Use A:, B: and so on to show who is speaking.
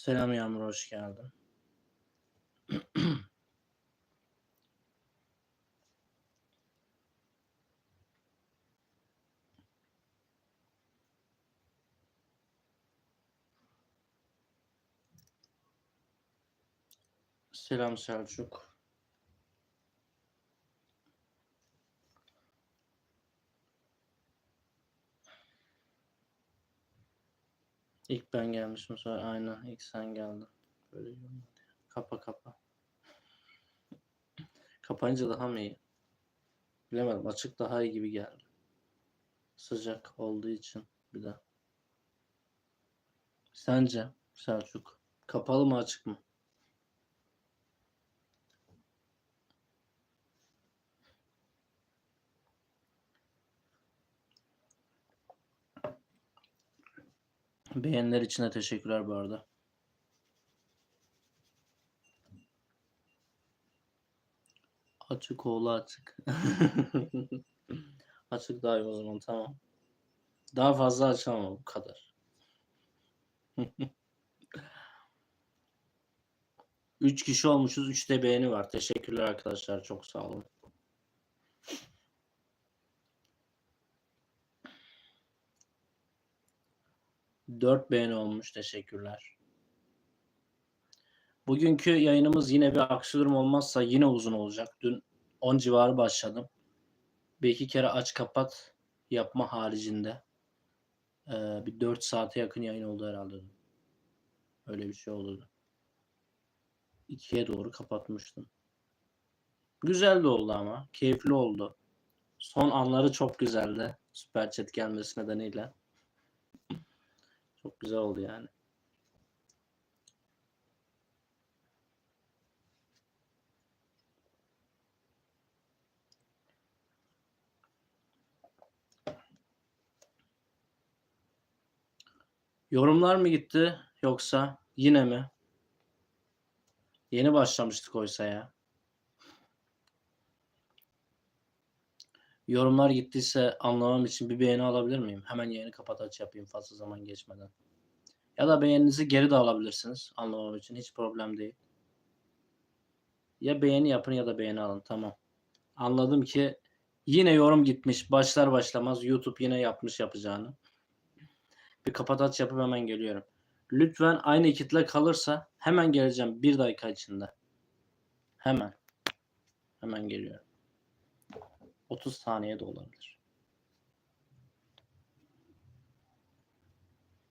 A: Selam Yağmur, hoş geldin. Selam Selçuk. İlk ben gelmişim sonra aynen ilk sen geldin. Böyle. Kapa kapa. Kapayınca daha mı iyi? Bilemedim. Açık daha iyi gibi geldi. Sıcak olduğu için bir de. Sence Selçuk kapalı mı açık mı? Beğeniler için de teşekkürler bu arada. Açık oğlu açık. açık daha iyi o zaman tamam. Daha fazla açamam bu kadar. Üç kişi olmuşuz. Üçte beğeni var. Teşekkürler arkadaşlar. Çok sağ olun. Dört beğeni olmuş. Teşekkürler. Bugünkü yayınımız yine bir aksi durum olmazsa yine uzun olacak. Dün 10 civarı başladım. Bir iki kere aç kapat yapma haricinde. Ee, bir 4 saate yakın yayın oldu herhalde. Öyle bir şey oldu. 2'ye doğru kapatmıştım. Güzel de oldu ama. Keyifli oldu. Son anları çok güzeldi. Süper chat gelmesi nedeniyle. Çok güzel oldu yani. Yorumlar mı gitti yoksa yine mi? Yeni başlamıştık oysa ya. Yorumlar gittiyse anlamam için bir beğeni alabilir miyim? Hemen yayını kapat aç yapayım fazla zaman geçmeden. Ya da beğeninizi geri de alabilirsiniz anlamam için hiç problem değil. Ya beğeni yapın ya da beğeni alın tamam. Anladım ki yine yorum gitmiş başlar başlamaz YouTube yine yapmış yapacağını. Bir kapat aç yapıp hemen geliyorum. Lütfen aynı kitle kalırsa hemen geleceğim bir dakika içinde. Hemen. Hemen geliyorum. 30 saniye de olabilir.